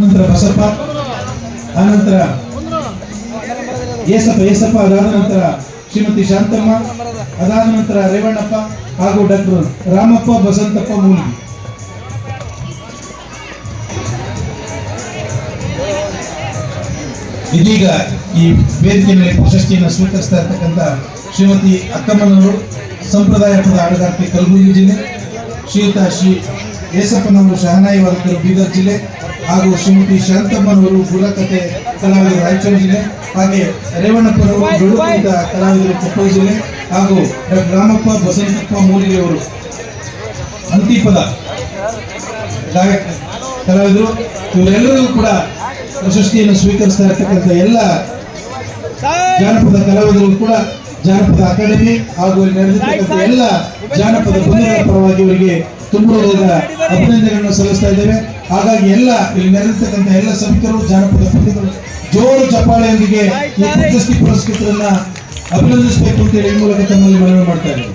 ನಂತರ ಬಸಪ್ಪ, ಆನಂತರ ಏಸಪ್ಪ ಏಸಪ್ಪ, ಅದಾದ ನಂತರ ಶ್ರೀಮತಿ ಶಾಂತಮ್ಮ, ಅದಾದ ನಂತರ ರೇವಣ್ಣಪ್ಪ ಹಾಗೂ ಡಾಕ್ಟರ್ ರಾಮಪ್ಪ ಬಸಂತಪ್ಪ ಮೂಲ್ಗಿ ಇದೀಗ ಈ ವೇದಿಕೆ ಮೇಲೆ ಪ್ರಶಸ್ತಿಯನ್ನು ಸ್ವೀಕರಿಸ್ತಾ ಇರ್ತಕ್ಕಂಥ ಶ್ರೀಮತಿ ಅಕ್ಕಮ್ಮನವರು, ಸಂಪ್ರದಾಯ ಪದ ಆಡಗಾರ್ತಿ ಕಲಬುರಗಿ ಜಿಲ್ಲೆ, ಶ್ರೀಯುತ ಶ್ರೀ ಏಸಪ್ಪನವರು ಶಹನಾಯಿ ವಾದಕರು ಬೀದರ್ ಜಿಲ್ಲೆ ಹಾಗೂ ಶ್ರೀಮತಿ ಶಾಂತಮ್ಮನವರು ಬುಡಕತೆ ಕಲಾವಿದರು ರಾಯಚೂರು ಜಿಲ್ಲೆ, ಹಾಗೆ ರೇವಣ್ಣಪ್ಪನವರು ಬೆಳಗುವಿದ ಕಲಾವಿದರು ಕೊಪ್ಪಳ ಜಿಲ್ಲೆ ಹಾಗೂ ರಾಮಪ್ಪ ಬಸಂತಪ್ಪ ಮೂಲಿಗೆಯವರು ಅಂತಿಪದ ಗಾಯಕ ಕಲಾವಿದರು. ಇವರೆಲ್ಲರಿಗೂ ಕೂಡ ಪ್ರಶಸ್ತಿಯನ್ನು ಸ್ವೀಕರಿಸ್ತಾ ಇರತಕ್ಕಂಥ ಎಲ್ಲ ಜಾನಪದ ಕಲಾವಿದರು ಕೂಡ ಜಾನಪದ ಅಕಾಡೆಮಿ ಹಾಗೂ ನಡೆದಿರ್ತಕ್ಕಂಥ ಎಲ್ಲ ಜಾನಪದ ಬಂಧುಗಳ ಪರವಾಗಿ ಇವರಿಗೆ ತುಂಬ ಅಭಿನಂದನೆಗಳನ್ನು ಸಲ್ಲಿಸ್ತಾ ಇದ್ದೇವೆ. ಹಾಗಾಗಿ ಎಲ್ಲ ಇಲ್ಲಿ ನೆರೆದಿರ್ತಕ್ಕಂಥ ಎಲ್ಲ ಸಭಿಕರು, ಜಾನಪದ ಪಂಡಿತರು, ಜೋರು ಚಪ್ಪಾಳೆಯೊಂದಿಗೆ ಈ ಪ್ರಶಸ್ತಿ ಪುರಸ್ಕೃತರನ್ನ ಅಭಿನಂದಿಸಬೇಕು ಅಂತೇಳಿ ಈ ಮೂಲಕ ತಮ್ಮಲ್ಲಿ ಮನವಿ ಮಾಡ್ತಾ ಇದ್ದೇವೆ.